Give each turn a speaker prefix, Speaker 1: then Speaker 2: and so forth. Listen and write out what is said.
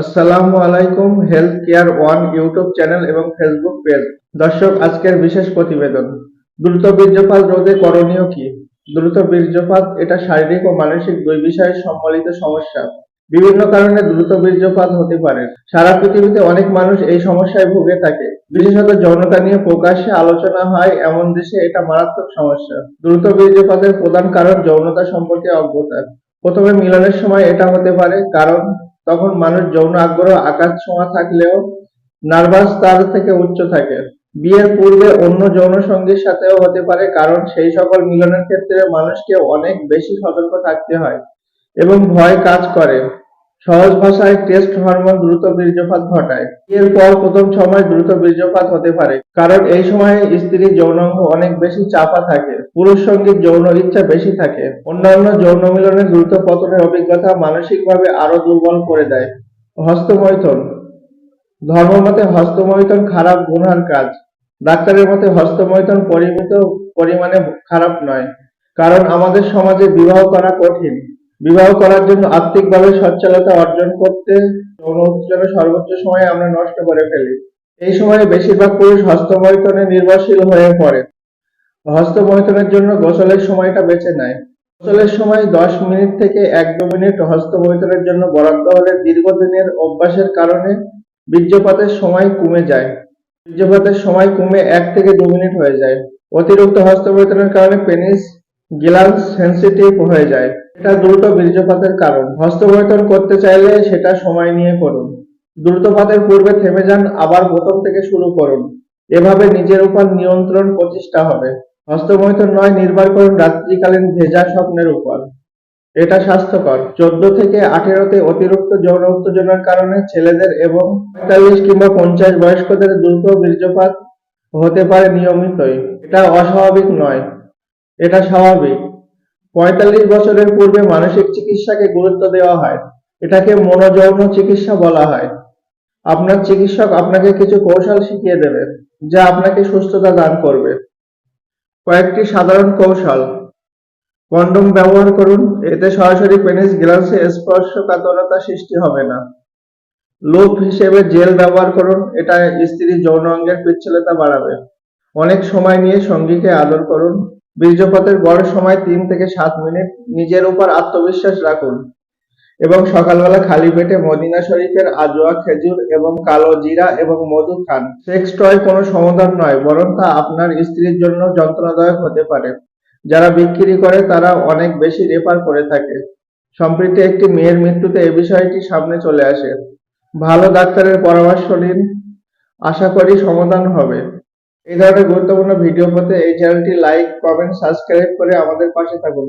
Speaker 1: আসসালামু আলাইকুম health care one YouTube channel এবং ফেসবুক পেজ দর্শক, আজকের বিশেষ প্রতিবেদন। দ্রুত বীর্যপাত রোধে করণীয় কি? দ্রুত বীর্যপাত, এটা শারীরিক ও মানসিক দুই বিষয়ে সম্মিলিত সমস্যা। বিভিন্ন কারণে দ্রুত বীর্যপাত হতে পারে। সারা পৃথিবীতে অনেক মানুষ এই সমস্যায় ভুগে থাকে। বিশেষত যৌনতা নিয়ে প্রকাশ্যে আলোচনা হয় এমন দেশে এটা মারাত্মক সমস্যা। দ্রুত বীর্যপাতের প্রধান কারণ যৌনতা সম্পর্কে অজ্ঞতা। প্রথমে মিলনের সময় এটা হতে পারে, কারণ তখন মানুষ যৌন আগ্রহ, আকাশ ছোঁয়া থাকলেও নার্ভাস তার থেকে উচ্চ থাকে। বিয়ের পূর্বে অন্য যৌন সঙ্গীর সাথেও হতে পারে, কারণ সেই সকল মিলনের ক্ষেত্রে মানুষকে অনেক বেশি সতর্ক থাকতে হয় এবং ভয় কাজ করে। সহজ ভাষায় টেস্ট হরমোন দ্রুত বীর্যপাত ঘটায়। বিয়ের পর প্রথম সময় দ্রুত বীর্যপাত হতে পারে। কারণ এই সময়ে স্ত্রীর যৌনাঙ্গ অনেক বেশি চাপা থাকে, পুরুষ সঙ্গীর যৌন ইচ্ছা বেশি থাকে। অন্যান্য যৌন মিলনের দ্রুত পতনের অভিজ্ঞতা মানসিকভাবে আরও দুর্বল করে দেয়। হস্তমৈথুন। ধর্মমতে হস্তমৈথন খারাপ গুনহার কাজ। ডাক্তারের মতে হস্তমৈথন পরিমিত পরিমাণে খারাপ নয়। কারণ আমাদের সমাজে বিবাহ করা কঠিন। বিবাহ করার জন্য আর্থিকভাবে সচ্ছলতা অর্জন করতে যৌন সর্বোচ্চ সময় আমরা নষ্ট করে ফেলি। এই সময়ে বেশিরভাগ পুরুষ হস্তমৈথুনে নির্ভরশীল হয়ে পড়ে। হস্তমৈথুনের জন্য গোসলের সময়টা বেছে নেয়। গোসলের সময় দশ মিনিট থেকে এক দু মিনিট হস্তমৈথুনের জন্য বরাদ্দ হলে দীর্ঘদিনের অভ্যাসের কারণে বীর্যপাতের সময় কমে যায়। বীর্যপাতের সময় কমে এক থেকে দু মিনিট হয়ে যায়। অতিরিক্ত হস্তমৈথুনের কারণে পেনিস গ্ল্যান্ড সেনসিটিভ হয়ে যায়। এটা দ্রুত বীর্যপাতের কারণ। হস্তমৈথুন করতে চাইলে সেটা সময় নিয়ে করুন। দ্রুতপাতের পূর্বে থেমে যান, আবার প্রথম থেকে শুরু করুন। এভাবে নিজের উপর নিয়ন্ত্রণ প্রতিষ্ঠা হবে। হস্তমৈথুন নয়, নির্ভর করুন রাত্রিকালীন ভেজা স্বপ্নের উপর। এটা স্বাস্থ্যকর। চোদ্দ থেকে আঠেরোতে অতিরিক্ত যৌন উত্তেজনার কারণে ছেলেদের এবং পঁয়তাল্লিশ কিংবা পঞ্চাশ বয়স্কদের দ্রুত বীর্যপাত হতে পারে নিয়মিতই। এটা অস্বাভাবিক নয়। এটা স্বাভাবিক। পঁয়তাল্লিশ বছরের পূর্বে মানসিক চিকিৎসাকে গুরুত্ব দেওয়া হয়। এটাকে মনোযৌন চিকিৎসা বলা হয়। আপনার চিকিৎসক আপনাকে কিছু কৌশল শিখিয়ে দেবে, যা আপনাকে সুস্থতা দান করবে। কয়েকটি সাধারণ কৌশল। কন্ডোম ব্যবহার করুন, এতে সরাসরি পেনিস গ্লাসে স্পর্শকাতরতা সৃষ্টি হবে না। লোভ হিসেবে জেল ব্যবহার করুন, এটা স্ত্রীর যৌন অঙ্গের পিচ্ছলতা বাড়াবে। অনেক সময় নিয়ে সঙ্গীকে আদর করুন বীর্যপাতের বড় সময় তিন থেকে সাত মিনিট নিজের উপর আত্মবিশ্বাস রাখুন এবং সকালবেলা খালি পেটে মদিনা শরীফের আজোয়া, খেজুর এবং কালো জিরা এবং মধু খান। সেক্স টয় কোনো সমাধান নয়, বরং তা আপনার স্ত্রীর জন্য যন্ত্রণাদায়ক হতে পারে। যারা বিক্রি করে তারা অনেক বেশি রেফার করে থাকে। সম্প্রতি একটি মেয়ের মৃত্যুতে এই বিষয়টি সামনে চলে আসে। ভালো ডাক্তারের পরামর্শ নিন। আশা করি সমাধান হবে। এই ধরনের গুরুত্বপূর্ণ ভিডিও পেতে এই চ্যানেলটি লাইক কমেন্ট সাবস্ক্রাইব করে আমাদের পাশে থাকুন।